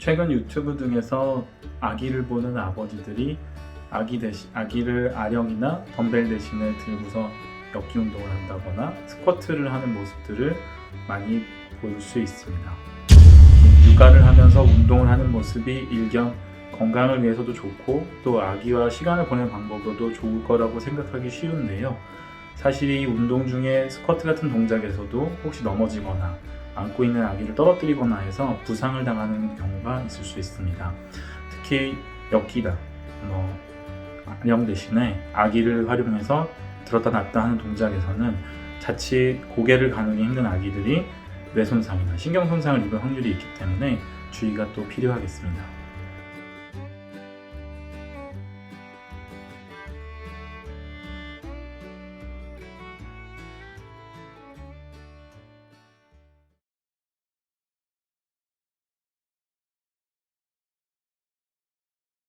최근 유튜브 등에서 아기를 보는 아버지들이 아기 대신 아기를 아령이나 덤벨 대신에 들고서 엮기 운동을 한다거나 스쿼트를 하는 모습들을 많이 볼 수 있습니다. 육아를 하면서 운동을 하는 모습이 일견 건강을 위해서도 좋고 또 아기와 시간을 보내는 방법으로도 좋을 거라고 생각하기 쉬운데요. 사실 이 운동 중에 스쿼트 같은 동작에서도 혹시 넘어지거나 안고 있는 아기를 떨어뜨리거나 해서 부상을 당하는 경우가 있을 수 있습니다. 특히 엮기다, 뭐 아령 대신에 아기를 활용해서 들었다 놨다 하는 동작에서는 자칫 고개를 가누기 힘든 아기들이 뇌 손상이나 신경 손상을 입을 확률이 있기 때문에 주의가 또 필요하겠습니다.